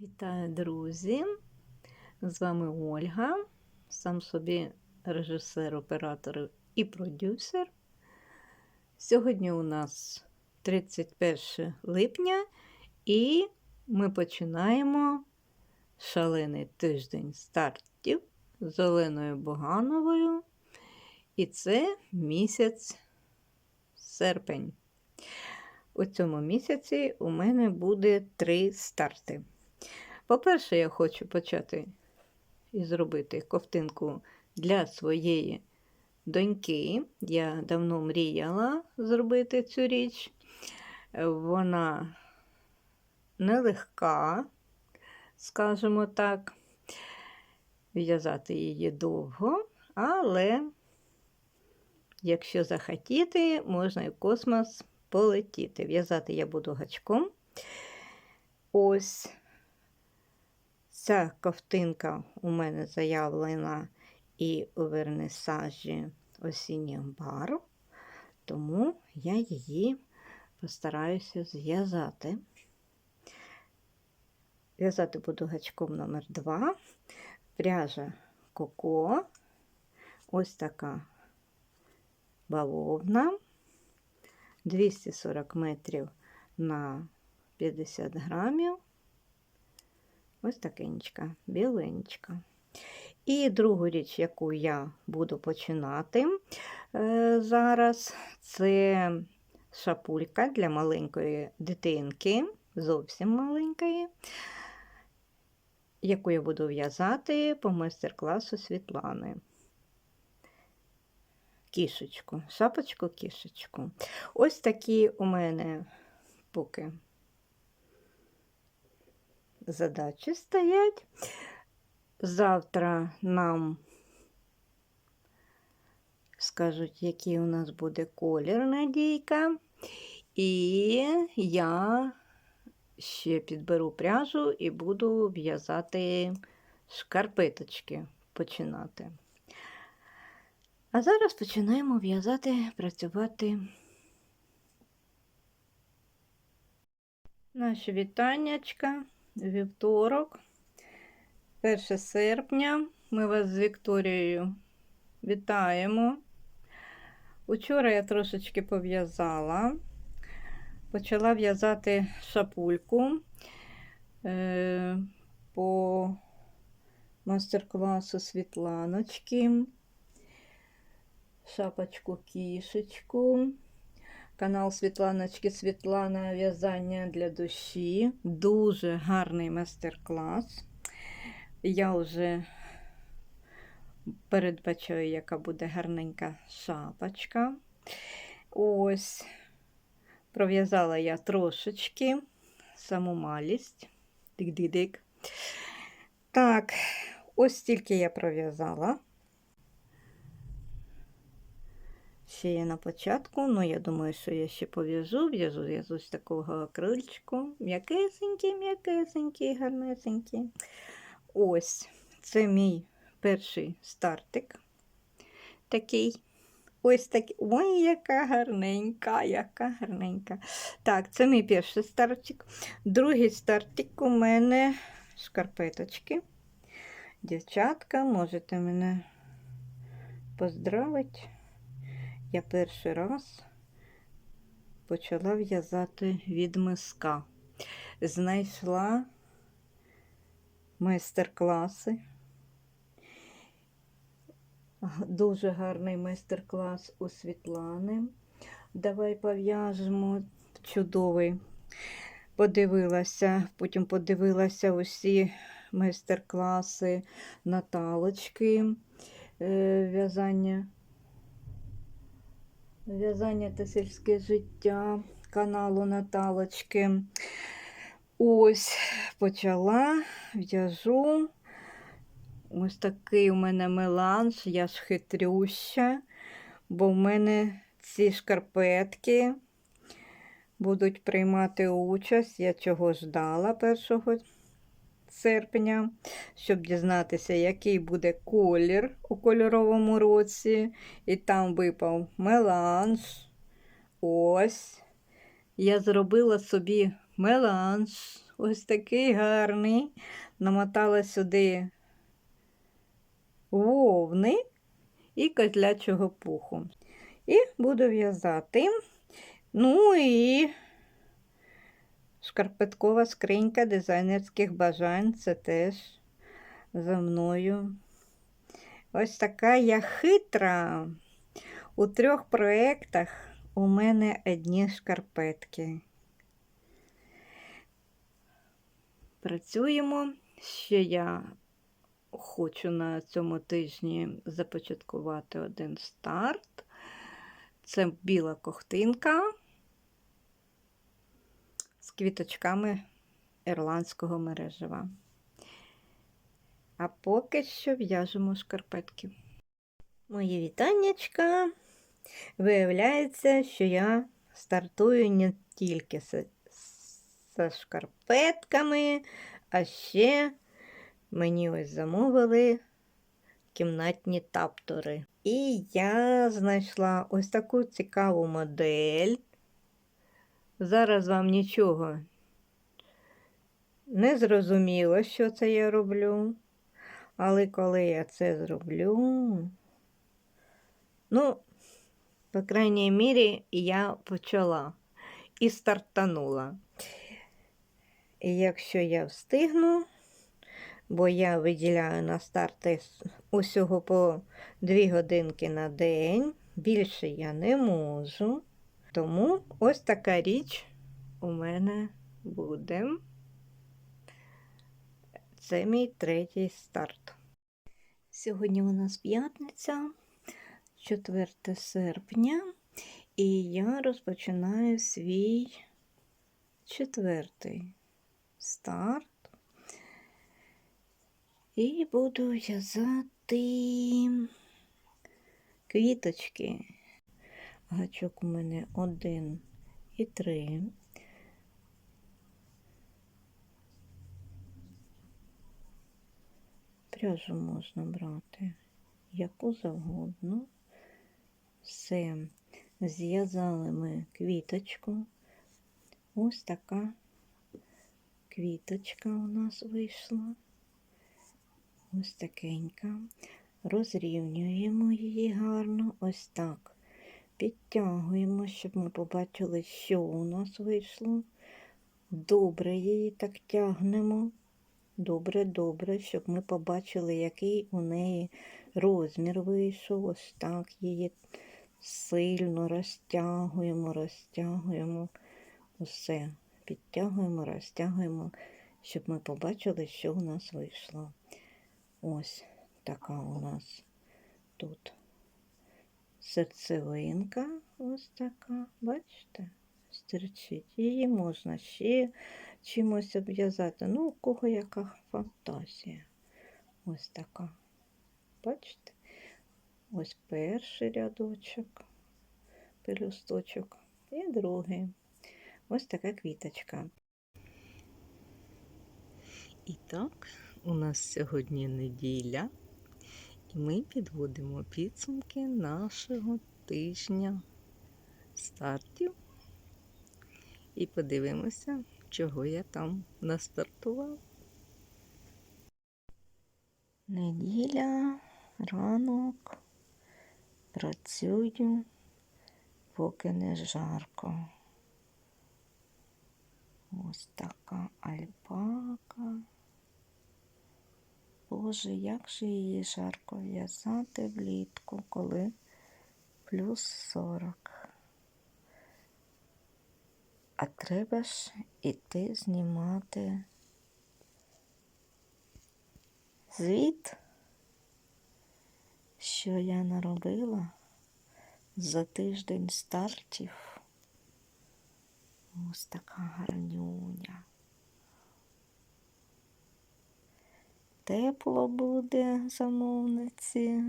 Вітаю, друзі! З вами Ольга, сам собі режисер, оператор і продюсер. Сьогодні у нас 31 липня, і ми починаємо шалений тиждень стартів з Оленою Богановою. І це місяць серпень. У цьому місяці у мене буде три старти. По-перше, я хочу почати і зробити ковтинку для своєї доньки. Я давно мріяла зробити цю річ. Вона нелегка, скажімо так. В'язати її довго, але якщо захотіти, можна і в космос полетіти. В'язати я буду гачком. Ось ця ковтинка у мене заявлена і у вернисажі осінніх барв, тому я її постараюся зв'язати. В'язати буду гачком номер 2 пряжа коко, ось така бавовна, 240 метрів на 50 грамів. Ось такенечка, біленечка. І другу річ, яку я буду починати е, зараз, це шапулька для маленької дитинки, зовсім маленької, яку я буду в'язати по майстер-класу Світлани. Кішечку, шапочку кішечку. Ось такі у мене поки задачі стоять. Завтра нам скажуть, який у нас буде колір надійка. І я ще підберу пряжу і буду в'язати шкарпеточки починати. А зараз починаємо в'язати, працювати. Наші вітаннячка, вівторок, 1 серпня. Ми вас з Вікторією вітаємо. Учора я трошечки пов'язала, почала в'язати шапульку е, по мастер-класу Світланочки, шапочку кішечку. Канал Світланочки Світлана в'язання для душі. Дуже гарний майстер-клас. Я вже передбачаю, яка буде гарненька шапочка. Ось, пров'язала я трошечки, саму малість. Дик-дик-дик. Так, ось стільки я пров'язала. Ще є на початку, ну я думаю, що я ще пов'яжу, в'яжу в'язу з такого крильчику. М'якесенький, м'якесенький, гарнесенький. Ось, це мій перший стартик. Такий. Ось такий. Ой, яка гарненька, яка гарненька. Так, це мій перший стартик. Другий стартик у мене шкарпеточки. Дівчатка, можете мене поздравити. Я перший раз почала в'язати від миска. Знайшла майстер-класи. Дуже гарний майстер-клас у Світлани. Давай пов'яжемо чудовий. Подивилася, потім подивилася усі майстер-класи Наталочки е, в'язання. В'язання та сільське життя каналу Наталочки. Ось почала в'яжу. Ось такий у мене меланж, я ж хитрюща, бо в мене ці шкарпетки будуть приймати участь. Я чого ждала 1 серпня, щоб дізнатися, який буде колір у кольоровому році. І там випав меланж. Ось. Я зробила собі меланж ось такий гарний. Намотала сюди вовни і козлячого пуху. І буду в'язати. Ну і шкарпеткова скринька дизайнерських бажань. Це теж за мною. Ось така я хитра. У трьох проєктах у мене одні шкарпетки. Працюємо. Ще я хочу на цьому тижні започаткувати один старт. Це біла ковтинка з квіточками ірландського мережева. А поки що в'яжемо шкарпетки. Мої вітаннячка. Виявляється, що я стартую не тільки з, шкарпетками, а ще мені ось замовили кімнатні таптори. І я знайшла ось таку цікаву модель. Зараз вам нічого не зрозуміло, що це я роблю. Але коли я це зроблю, ну, по крайній мірі, я почала і стартанула. І якщо я встигну, бо я виділяю на старти усього по 2 годинки на день, більше я не можу. Тому ось така річ у мене буде. Це мій третій старт. Сьогодні у нас п'ятниця, 4 серпня, і я розпочинаю свій четвертий старт. І буду в'язати квіточки. Гачок у мене один і три. Пряжу можна брати яку завгодно. Все, зв'язали ми квіточку. Ось така квіточка у нас вийшла. Ось такенька. Розрівнюємо її гарно, ось так. Підтягуємо, щоб ми побачили, що у нас вийшло. Добре її так тягнемо. Добре, добре, щоб ми побачили, який у неї розмір вийшов. Ось так її сильно розтягуємо, розтягуємо. Усе. Підтягуємо, розтягуємо, щоб ми побачили, що у нас вийшло. Ось така у нас тут серцевинка, ось така, бачите, стирчить. Її можна ще чимось обв'язати. Ну, у кого яка фантазія. Ось така. Бачите? Ось перший рядочок, пелюсточок і другий. Ось така квіточка. І так, у нас сьогодні неділя, ми підводимо підсумки нашого тижня стартів. І подивимося, чого я там настартував. Неділя, ранок, працюю, поки не жарко. Ось така альпака. Боже, як же її жарко в'язати влітку, коли плюс 40. А треба ж іти знімати звіт, що я наробила за тиждень стартів. Ось така гарнюня. Тепло буде замовниці.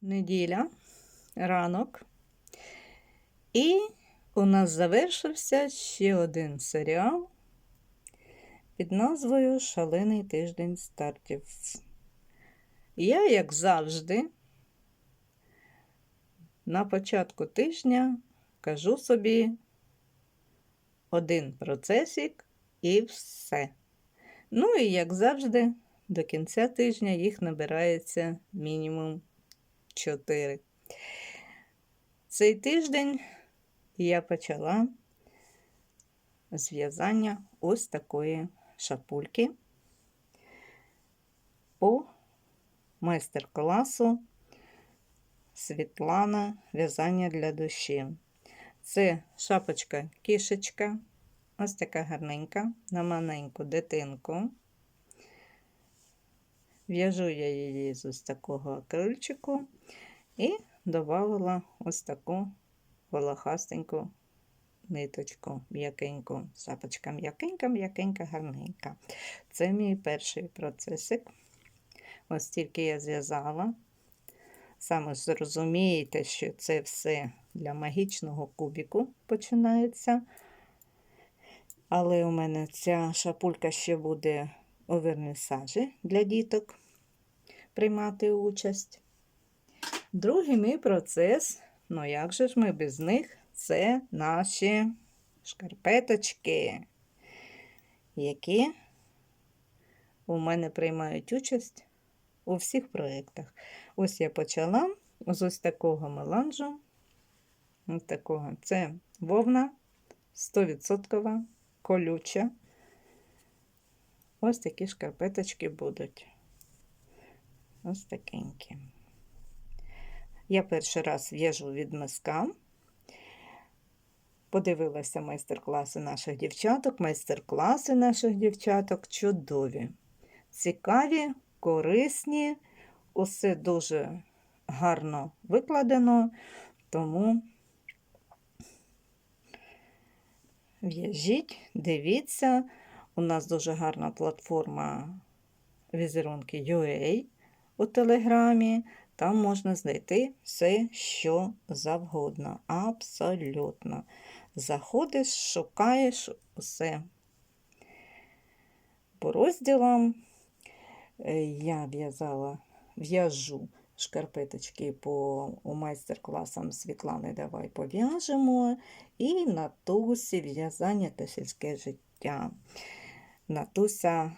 Неділя, ранок. І у нас завершився ще один серіал під назвою Шалений тиждень стартів. Я, як завжди, на початку тижня кажу собі один процесик і все. Ну і як завжди, до кінця тижня їх набирається мінімум 4. Цей тиждень я почала зв'язання ось такої шапульки по майстер-класу Світлана в'язання для душі. Це шапочка кішечка, ось така гарненька, на маленьку дитинку. В'яжу я її з ось такого акрильчику і додала ось таку волохастеньку ниточку м'якеньку. Шапочка м'якенька, м'якенька, гарненька. Це мій перший процесик. Ось тільки я зв'язала. Саме зрозумієте, що це все для магічного кубіку починається. Але у мене ця шапулька ще буде у вернісажі для діток приймати участь. Другий мій процес, ну як же ж ми без них, це наші шкарпеточки, які у мене приймають участь у всіх проєктах. Ось я почала з ось такого меланжу. Ось такого. Це вовна 100% колюча. Ось такі шкарпеточки будуть. Ось такенькі. Я перший раз в'яжу від миска. Подивилася майстер-класи наших дівчаток. Майстер-класи наших дівчаток чудові, цікаві, корисні, усе дуже гарно викладено, тому в'яжіть, дивіться. У нас дуже гарна платформа візерунки UA у Телеграмі. Там можна знайти все, що завгодно. Абсолютно. Заходиш, шукаєш усе. По розділам е, я в'язала, в'яжу шкарпеточки по майстер-класам Світлани Давай пов'яжемо. І Натусі в'язання та сільське життя. Натуся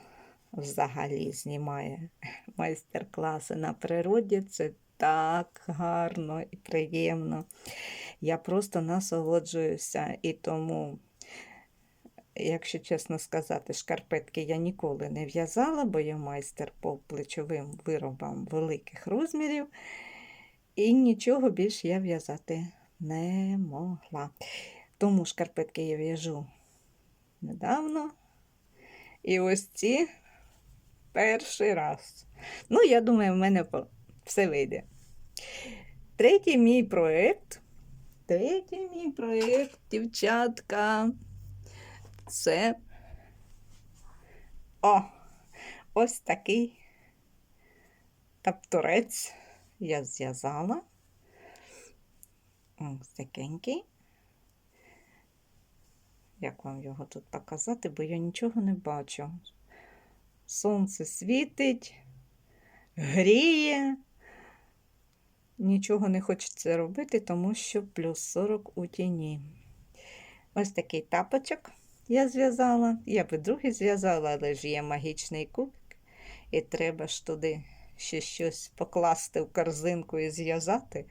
взагалі знімає майстер-класи на природі. Це так гарно і приємно. Я просто насолоджуюся і тому, якщо чесно сказати, шкарпетки я ніколи не в'язала, бо я майстер по плечовим виробам великих розмірів. І нічого більше я в'язати не могла. Тому шкарпетки я в'яжу недавно. І ось ці перший раз. Ну, я думаю, в мене все вийде. Третій мій проєкт. Третій мій проєкт, дівчатка. Це о, ось такий тапторець я зв'язала. Ось такенький. Як вам його тут показати, бо я нічого не бачу. Сонце світить, гріє. Нічого не хочеться робити, тому що плюс 40 у тіні. Ось такий тапочок я зв'язала. Я би другий зв'язала, але ж є магічний кубик. І треба ж туди ще щось покласти в корзинку і зв'язати.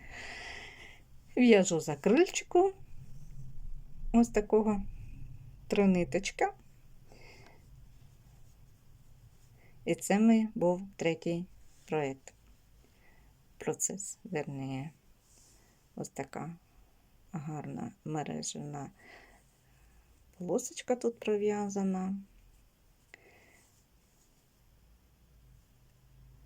В'яжу за крильчику ось такого триниточка. І це мій був третій проєкт. Процес, верніє. Ось така гарна мережена полосочка тут пров'язана.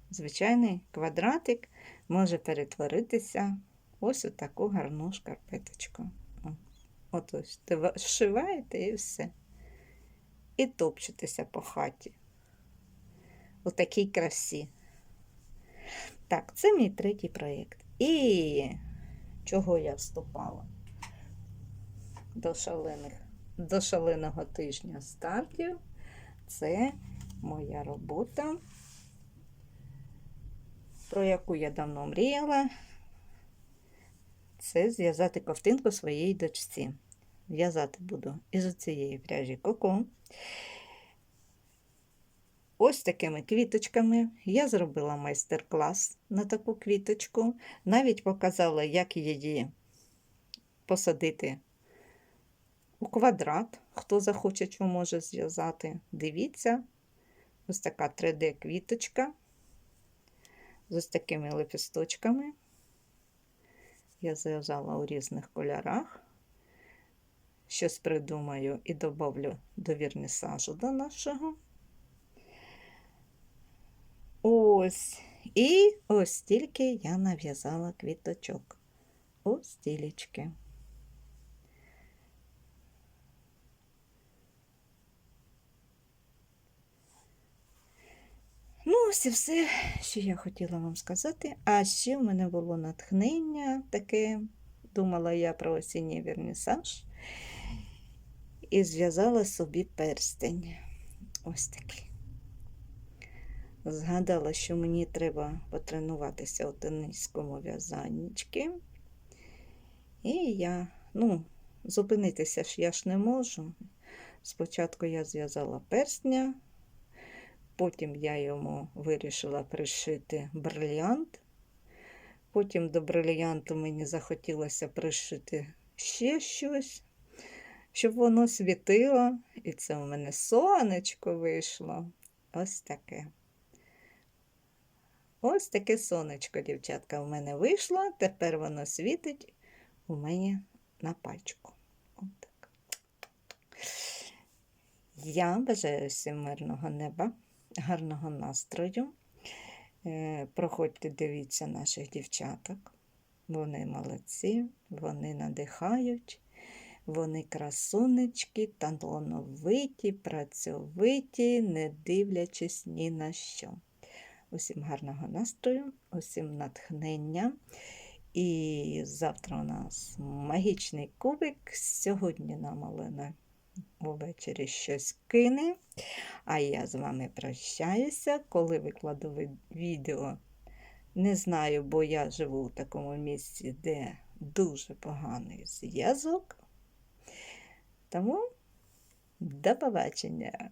Звичайний квадратик може перетворитися ось у таку гарну шкарпеточку. От ось вшиваєте і все. І топчетеся по хаті. У такій красі. Так, це мій третій проєкт. І чого я вступала? До шалених, до шаленого тижня стартів. Це моя робота, про яку я давно мріяла. Це зв'язати ковтинку своїй дочці. в'язати буду із цієї пряжі коко. Ось такими квіточками я зробила майстер-клас на таку квіточку. Навіть показала, як її посадити у квадрат. Хто захоче, що може зв'язати. Дивіться, ось така 3D-квіточка з ось такими лепісточками. Я зв'язала у різних кольорах. Щось придумаю і добавлю до вірнісажу до нашого. Ось. І ось тільки я нав'язала квіточок. Ось стілечки. Ну, ось і все, що я хотіла вам сказати. А ще в мене було натхнення таке. Думала я про осінній вернісаж і зв'язала собі перстень. Ось такий. Згадала, що мені треба потренуватися у тенійському в'язаннячки. І я, ну, зупинитися ж я ж не можу. Спочатку я зв'язала перстня, потім я йому вирішила пришити брильянт. Потім до брильянту мені захотілося пришити ще щось, щоб воно світило. І це у мене сонечко вийшло. Ось таке. Ось таке сонечко, дівчатка, у мене вийшло. Тепер воно світить у мене на пальчику. Я бажаю всім мирного неба, гарного настрою. Е, Проходьте, дивіться наших дівчаток. Вони молодці, вони надихають, вони красунечки, талановиті, працьовиті, не дивлячись ні на що. Усім гарного настрою, усім натхнення. І завтра у нас магічний кубик. Сьогодні нам Олена увечері щось кине. А я з вами прощаюся, коли викладу відео. Не знаю, бо я живу в такому місці, де дуже поганий зв'язок. Тому до побачення!